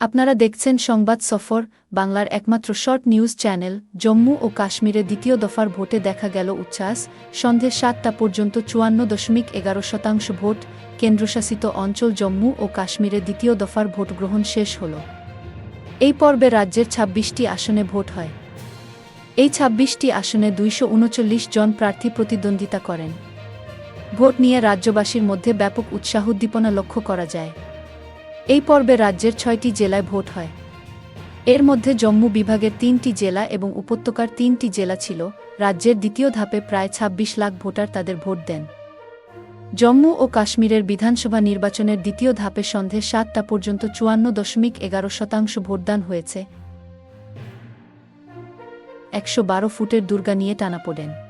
আপনারা দেখছেন সংবাদ সফর, বাংলার একমাত্র শর্ট নিউজ চ্যানেল, জম্মু ও কাশ্মীরে দ্বিতীয় দফার ভোটে দেখা গেল উচ্ছ্বাস, সন্ধে সাতটা পর্যন্ত চুয়ান্ন দশমিক এগারো শতাংশ ভোট, কেন্দ্রশাসিত অঞ্চল জম্মু ও কাশ্মীরে দ্বিতীয় দফার ভোট গ্রহণ শেষ হল। এই পর্বে রাজ্যের ছাব্বিশটি আসনে ভোট হয়। এই ছাব্বিশটি আসনে দুইশো উনচল্লিশ জন প্রার্থী প্রতিদ্বন্দ্বিতা করেন। ভোট নিয়ে রাজ্যবাসীর মধ্যে ব্যাপক উৎসাহ উদ্দীপনা লক্ষ্য করা যায়। এই পর্বে রাজ্যের ছয়টি জেলায় ভোট হয়। এর মধ্যে জম্মু বিভাগের তিনটি জেলা এবং উপত্যকার তিনটি জেলা ছিল, রাজ্যের দ্বিতীয় ধাপে প্রায় ২৬ লাখ ভোটার তাদের ভোট দেন। জম্মু ও কাশ্মীরের বিধানসভা নির্বাচনের দ্বিতীয় ধাপে সন্ধে সাতটা পর্যন্ত চুয়ান্ন দশমিক এগারো শতাংশ ভোটদান হয়েছে। একশো বারো ফুটের দুর্গা নিয়ে টানা পড়েন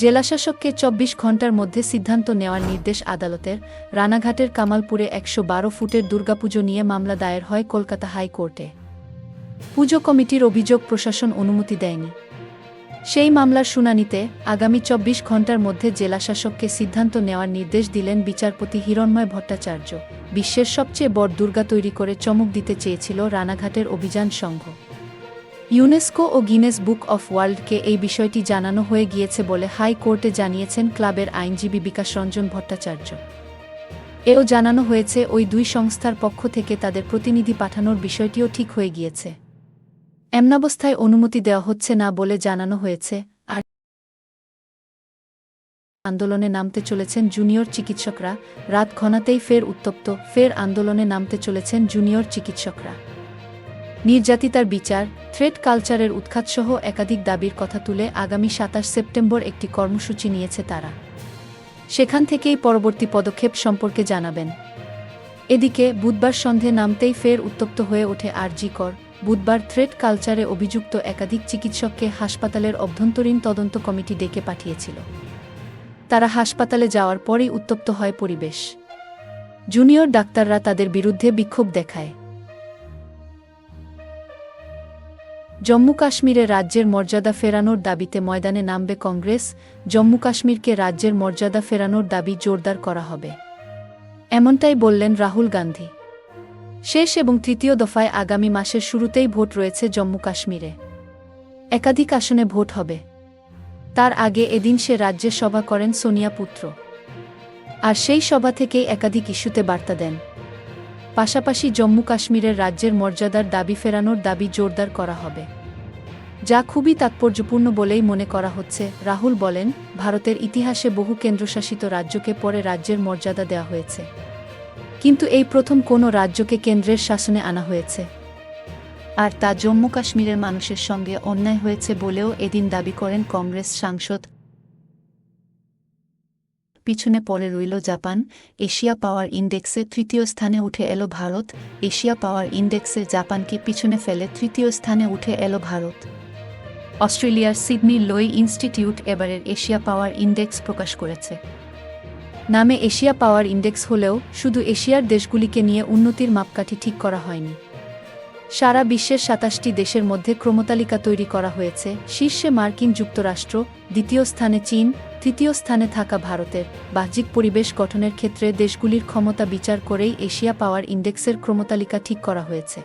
জেলাশাসককে চব্বিশ ঘণ্টার মধ্যে সিদ্ধান্ত নেওয়ার নির্দেশ আদালতের। রানাঘাটের কামালপুরে একশো বারো ফুটের দুর্গাপুজো নিয়ে মামলা দায়ের হয় কলকাতা হাইকোর্টে। পুজো কমিটির অভিযোগ প্রশাসন অনুমতি দেয়নি। সেই মামলার শুনানিতে আগামী চব্বিশ ঘণ্টার মধ্যে জেলাশাসককে সিদ্ধান্ত নেওয়ার নির্দেশ দিলেন বিচারপতি হিরণময় ভট্টাচার্য। বিশ্বের সবচেয়ে বড় দুর্গা তৈরি করে চমক দিতে চেয়েছিল রানাঘাটের অভিযান সংঘ। ইউনেস্কো ও গিনেস বুক অফ ওয়ার্ল্ডকে এই বিষয়টি জানানো হয়ে গিয়েছে বলে হাইকোর্টে জানিয়েছেন ক্লাবের আইনজীবী বিকাশ রঞ্জন ভট্টাচার্য। এও জানানো হয়েছে, ওই দুই সংস্থার পক্ষ থেকে তাদের প্রতিনিধি পাঠানোর বিষয়টিও ঠিক হয়ে গিয়েছে। এমনাবস্থায় অনুমতি দেওয়া হচ্ছে না বলে জানানো হয়েছে, আর আন্দোলনে নামতে চলেছেন জুনিয়র চিকিৎসকরা। রাত ঘনাতেই ফের উত্তপ্ত, ফের আন্দোলনে নামতে চলেছেন জুনিয়র চিকিৎসকরা। নির্যাতিতার বিচার, থ্রেড কালচারের উৎখাতসহ একাধিক দাবির কথা তুলে আগামী সাতাশ সেপ্টেম্বর একটি কর্মসূচি নিয়েছে তারা। সেখান থেকেই পরবর্তী পদক্ষেপ সম্পর্কে জানাবেন। এদিকে, বুধবার সন্ধে নামতেই ফের উত্তপ্ত হয়ে ওঠে আরজি কর। বুধবার থ্রেড কালচারে অভিযুক্ত একাধিক চিকিৎসককে হাসপাতালের অভ্যন্তরীণ তদন্ত কমিটি ডেকে পাঠিয়েছিল। তারা হাসপাতালে যাওয়ার পরই উত্তপ্ত হয় পরিবেশ। জুনিয়র ডাক্তাররা তাদের বিরুদ্ধে বিক্ষোভ দেখায়। জম্মু কাশ্মীরে রাজ্যের মর্যাদা ফেরানোর দাবিতে ময়দানে নামবে কংগ্রেস জম্মু কাশ্মীরকে রাজ্যের মর্যাদা ফেরানোর দাবি জোরদার করা হবে। এমনটাই বললেন রাহুল গান্ধী। শেষ এবং তৃতীয় দফায় আগামী মাসের শুরুতেই ভোট রয়েছে জম্মু কাশ্মীরে একাধিক আসনে ভোট হবে। তার আগে এদিন সে রাজ্যে সভা করেন সোনিয়া পুত্র। আর সেই সভা থেকেই একাধিক ইস্যুতে বার্তা দেন। পাশাপাশি জম্মু কাশ্মীরের রাজ্যের মর্যাদার দাবি ফেরানোর দাবি জোরদার করা হবে। যা খুবই তাৎপর্যপূর্ণ বলেই মনে করা হচ্ছে, রাহুল বলেন, ভারতের ইতিহাসে বহু কেন্দ্রশাসিত রাজ্যকে পরে রাজ্যের মর্যাদা দেওয়া হয়েছে। কিন্তু এই প্রথম কোনো রাজ্যকে কেন্দ্রের শাসনে আনা হয়েছে। আর তা জম্মু কাশ্মীরের মানুষের সঙ্গে অন্যায় হয়েছে বলেও এদিন দাবি করেন কংগ্রেস সাংসদ পিছনে পড়ে রইল জাপান, এশিয়া পাওয়ার ইন্ডেক্সে তৃতীয় স্থানে উঠে এলো ভারত, এশিয়া পাওয়ার ইন্ডেক্সে জাপানকে পিছনে ফেলে তৃতীয় স্থানে উঠে এলো ভারত। অস্ট্রেলিয়ার সিডনি লোই ইনস্টিটিউট এবারের এশিয়া পাওয়ার ইন্ডেক্স প্রকাশ করেছে। নামে এশিয়া পাওয়ার ইন্ডেক্স হলেও শুধু এশিয়ার দেশগুলিকে নিয়ে উন্নতির মাপকাঠি ঠিক করা হয়নি। সারা বিশ্বের সাতাশটি দেশের মধ্যে ক্রমতালিকা তৈরি করা হয়েছে। শীর্ষে মার্কিন যুক্তরাষ্ট্র, দ্বিতীয় স্থানে চীন, তৃতীয় স্থানে থাকা ভারতের। বাহ্যিক পরিবেশ গঠনের ক্ষেত্রে দেশগুলির ক্ষমতা বিচার করেই এশিয়া পাওয়ার ইন্ডেক্সের ক্রমতালিকা ঠিক করা হয়েছে।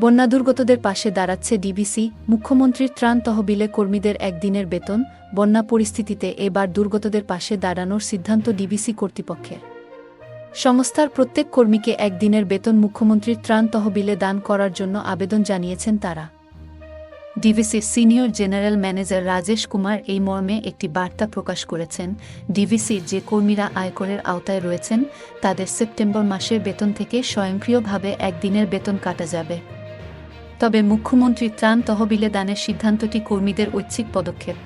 বন্যাদুর্গতদের পাশে দাঁড়াচ্ছে ডিবিসি, মুখ্যমন্ত্রীর ত্রাণ তহবিলে কর্মীদের একদিনের বেতন। বন্যা পরিস্থিতিতে এবার দুর্গতদের পাশে দাঁড়ানোর সিদ্ধান্ত ডিবিসি কর্তৃপক্ষের। সংস্থার প্রত্যেক কর্মীকে একদিনের বেতন মুখ্যমন্ত্রীর ত্রাণ তহবিলে দান করার জন্য আবেদন জানিয়েছেন তারা। ডিভিসির senior general manager Rajesh Kumar এই মর্মে একটি বার্তা প্রকাশ করেছেন। ডিভিসির যে কর্মীরা আয়করের আওতায় রয়েছেন, তাদের সেপ্টেম্বর মাসের বেতন থেকে স্বয়ংক্রিয়ভাবে একদিনের বেতন কাটা যাবে। তবে মুখ্যমন্ত্রী ত্রাণ তহবিলে দানের সিদ্ধান্তটি কর্মীদের ঐচ্ছিক পদক্ষেপ।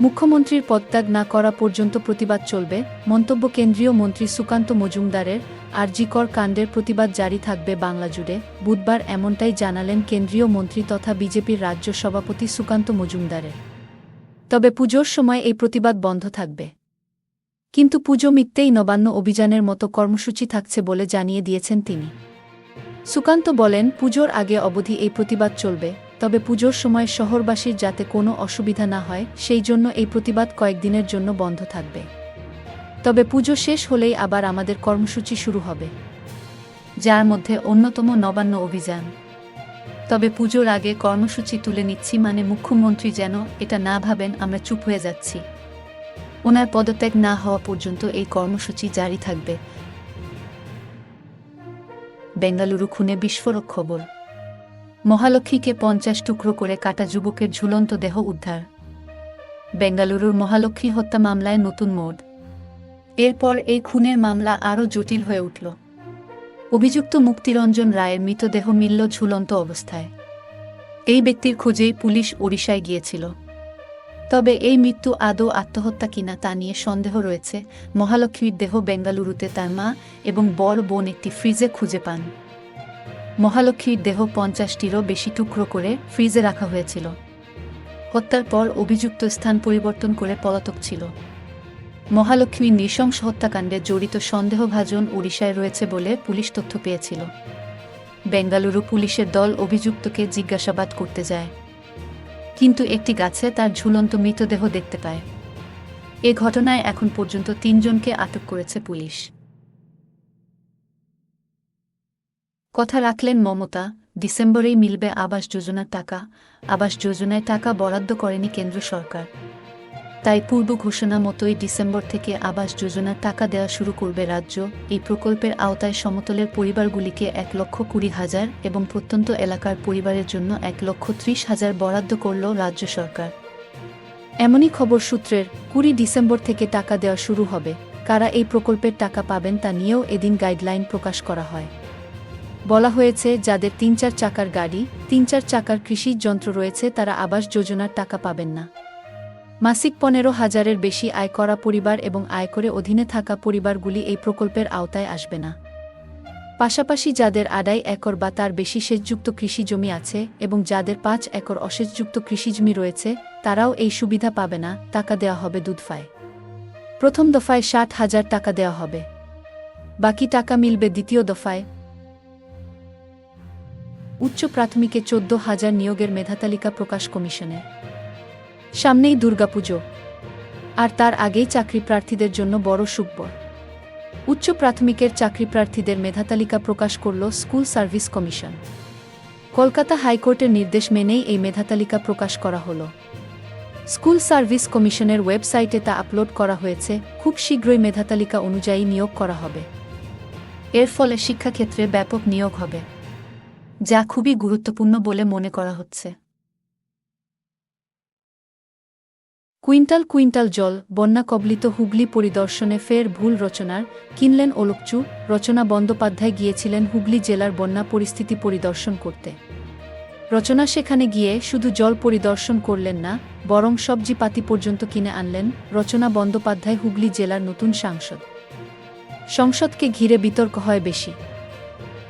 মুখ্যমন্ত্রীর পদত্যাগ না করা পর্যন্ত প্রতিবাদ চলবে, মন্তব্য কেন্দ্রীয় মন্ত্রী সুকান্ত মজুমদারের আরজিকর কাণ্ডের প্রতিবাদ জারি থাকবে বাংলা জুড়ে, বুধবার এমনটাই জানালেন কেন্দ্রীয় মন্ত্রী তথা বিজেপির রাজ্য সভাপতি সুকান্ত মজুমদারের। তবে পুজোর সময় এই প্রতিবাদ বন্ধ থাকবে। কিন্তু পুজো মিটতেই নবান্ন অভিযানের মতো কর্মসূচি থাকছে বলে জানিয়ে দিয়েছেন তিনি। সুকান্ত বলেন, পুজোর আগে অবধি এই প্রতিবাদ চলবে তবে পুজোর সময় শহরবাসীর যাতে কোনো অসুবিধা না হয়, সেই জন্য এই প্রতিবাদ কয়েকদিনের জন্য বন্ধ থাকবে। তবে পুজো শেষ হলেই আবার আমাদের কর্মসূচি শুরু হবে, যার মধ্যে অন্যতম নবান্ন অভিযান। তবে পুজোর আগে কর্মসূচি তুলে নিচ্ছি মানে মুখ্যমন্ত্রী যেন এটা না ভাবেন, আমরা চুপ হয়ে যাচ্ছি। ওনার পদত্যাগ না হওয়া পর্যন্ত এই কর্মসূচি জারি থাকবে। বেঙ্গালুরু খুনে বিস্ফোরক খবর। মহালক্ষ্মীকে পঞ্চাশ টুকরো করে কাটা যুবকের ঝুলন্ত দেহ উদ্ধার। বেঙ্গালুরুর মহালক্ষ্মী হত্যা মামলায় নতুন মোড়। এরপর এই খুনের মামলা আরও জটিল হয়ে উঠল। অভিযুক্ত মুক্তিরঞ্জন রায়ের মৃতদেহ মিলল ঝুলন্ত অবস্থায়। এই ব্যক্তির খোঁজেই পুলিশ ওড়িশায় গিয়েছিল। তবে এই মৃত্যু আদৌ আত্মহত্যা কিনা তা নিয়ে সন্দেহ রয়েছে মহালক্ষ্মীর দেহ বেঙ্গালুরুতে তার মা এবং বড় বোন একটি ফ্রিজে খুঁজে পান। মহালক্ষ্মীর দেহ পঞ্চাশটিরও বেশি টুকরো করে ফ্রিজে রাখা হয়েছিল। হত্যার পর অভিযুক্ত স্থান পরিবর্তন করে পলাতক ছিল। মহালক্ষ্মীর নৃশংস হত্যাকাণ্ডে জড়িত সন্দেহভাজন ওড়িশায় রয়েছে বলে পুলিশ তথ্য পেয়েছিল। বেঙ্গালুরু পুলিশের দল অভিযুক্তকে জিজ্ঞাসাবাদ করতে যায়। কিন্তু একটি গাছে তার ঝুলন্ত মৃতদেহ দেখতে পায়। এ ঘটনায় এখন পর্যন্ত তিনজনকে আটক করেছে পুলিশ। কথা রাখলেন মমতা, ডিসেম্বরেই মিলবে আবাস যোজনার টাকা। আবাস যোজনায় টাকা বরাদ্দ করেনি কেন্দ্র সরকার। তাই পূর্ব ঘোষণা মতোই ডিসেম্বর থেকে আবাস যোজনার টাকা দেওয়া শুরু করবে রাজ্য। এই প্রকল্পের আওতায় সমতলের পরিবারগুলিকে এক লক্ষ কুড়ি হাজার এবং প্রত্যন্ত এলাকার পরিবারের জন্য এক লক্ষ ত্রিশ হাজার বরাদ্দ করল রাজ্য সরকার। এমনই খবর সূত্রের, কুড়ি ডিসেম্বর থেকে টাকা দেওয়া শুরু হবে। কারা এই প্রকল্পের টাকা পাবেন তা নিয়েও এদিন গাইডলাইন প্রকাশ করা হয়। বলা হয়েছে, যাদের তিন চার চাকার গাড়ি তিন চার চাকার কৃষি যন্ত্র রয়েছে, তারা আবাস যোজনার টাকা পাবেন না। মাসিক পনেরো হাজারের বেশি আয় করা পরিবার এবং আয়করে অধীনে থাকা পরিবারগুলি এই প্রকল্পের আওতায় আসবে না। পাশাপাশি যাদের আড়াই একর বা তার বেশি সেচযুক্ত কৃষি জমি আছে এবং যাদের পাঁচ একর অসেচযুক্ত কৃষি জমি রয়েছে, তারাও এই সুবিধা পাবে না, টাকা দেওয়া হবে দুধফায়। প্রথম দফায় ষাট হাজার টাকা দেওয়া হবে। বাকি টাকা মিলবে দ্বিতীয় দফায় উচ্চ প্রাথমিকে চোদ্দ হাজার নিয়োগের মেধাতালিকা প্রকাশ কমিশনে। সামনেই দুর্গাপুজো। আর তার আগেই চাকরি প্রার্থীদের জন্য বড় সুখবর। উচ্চ প্রাথমিকের চাকরি প্রার্থীদের মেধাতালিকা প্রকাশ করল স্কুল সার্ভিস কমিশন। কলকাতা হাইকোর্টের নির্দেশ মেনেই এই মেধাতালিকা প্রকাশ করা হল। স্কুল সার্ভিস কমিশনের ওয়েবসাইটে তা আপলোড করা হয়েছে। খুব শীঘ্রই মেধাতালিকা অনুযায়ী নিয়োগ করা হবে। এর ফলে শিক্ষাক্ষেত্রে ব্যাপক নিয়োগ হবে। যা খুবই গুরুত্বপূর্ণ বলে মনে করা হচ্ছে। কুইন্টাল কুইন্টাল জল বন্যা কবলিত হুগলি পরিদর্শনে ফের ভুল রচনার, কিনলেন ওলকচু, রচনা বন্দ্যোপাধ্যায় গিয়েছিলেন হুগলি জেলার বন্যা পরিস্থিতি পরিদর্শন করতে। রচনা সেখানে গিয়ে শুধু জল পরিদর্শন করলেন না, বরং সবজিপাতি পর্যন্ত কিনে আনলেন রচনা বন্দ্যোপাধ্যায় হুগলি জেলার নতুন সাংসদ। সংসদকে ঘিরে বিতর্ক হয় বেশি।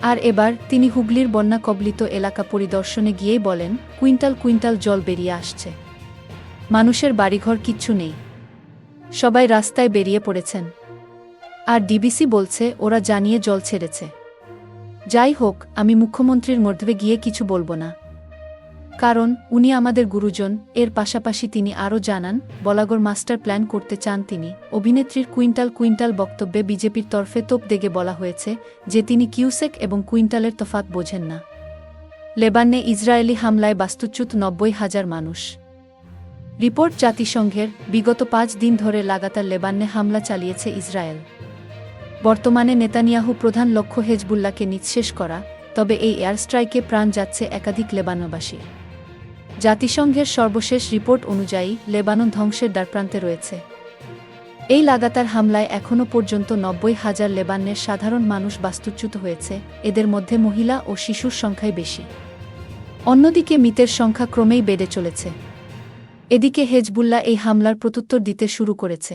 আর এবার তিনি হুগলির বন্যা কবলিত এলাকা পরিদর্শনে গিয়েই বলেন, কুইন্টাল কুইন্টাল জল বেরিয়ে আসছে। মানুষের বাড়িঘর কিচ্ছু নেই। সবাই রাস্তায় বেরিয়ে পড়েছেন। আর ডিবিসি বলছে, ওরা জানিয়ে জল ছেড়েছে। যাই হোক, আমি মুখ্যমন্ত্রীর মধ্যে গিয়ে কিছু বলব না। কারণ উনি আমাদের গুরুজন, এর পাশাপাশি তিনি আরও জানান, বলাগর মাস্টার প্ল্যান করতে চান তিনি। অভিনেত্রীর কুইন্টাল কুইন্টাল বক্তব্যে বিজেপির তরফে তোপ দেগে বলা হয়েছে যে তিনি কিউসেক এবং কুইন্টালের তফাত বোঝেন না। লেবাননে ইসরায়েলি হামলায় বাস্তুচ্যুত নব্বই হাজার মানুষ। রিপোর্ট জাতিসংঘের, বিগত পাঁচ দিন ধরে লাগাতার লেবাননে হামলা চালিয়েছে ইসরায়েল। বর্তমানে নেতানিয়াহু প্রধান লক্ষ্য হেজবুল্লাহকে নিঃশেষ করা, তবে এই এয়ার স্ট্রাইকে প্রাণ যাচ্ছে একাধিক লেবানবাসী জাতিসংঘের সর্বশেষ রিপোর্ট অনুযায়ী লেবানন ধ্বংসের দ্বারপ্রান্তে রয়েছে। এই লাগাতার হামলায় এখনও পর্যন্ত নব্বই হাজার লেবানের সাধারণ মানুষ বাস্তুচ্যুত হয়েছে, এদের মধ্যে মহিলা ও শিশুর সংখ্যাই বেশি। অন্যদিকে মৃতের সংখ্যা ক্রমেই বেড়ে চলেছে। এদিকে হেজবুল্লাহ এই হামলার প্রত্যুত্তর দিতে শুরু করেছে।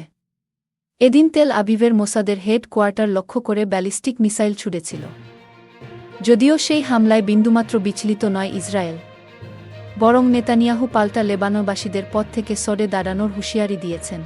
এদিন তেল আবিবের মোসাদের হেড কোয়ার্টার লক্ষ্য করে ব্যালিস্টিক মিসাইল ছুড়েছিল। যদিও সেই হামলায় বিন্দুমাত্র বিচলিত নয় ইসরায়েল। বরং নেতানিয়াহু পাল্টা লেবানবাসীদের পথ থেকে সরে দাঁড়ানোর হুঁশিয়ারি দিয়েছেন।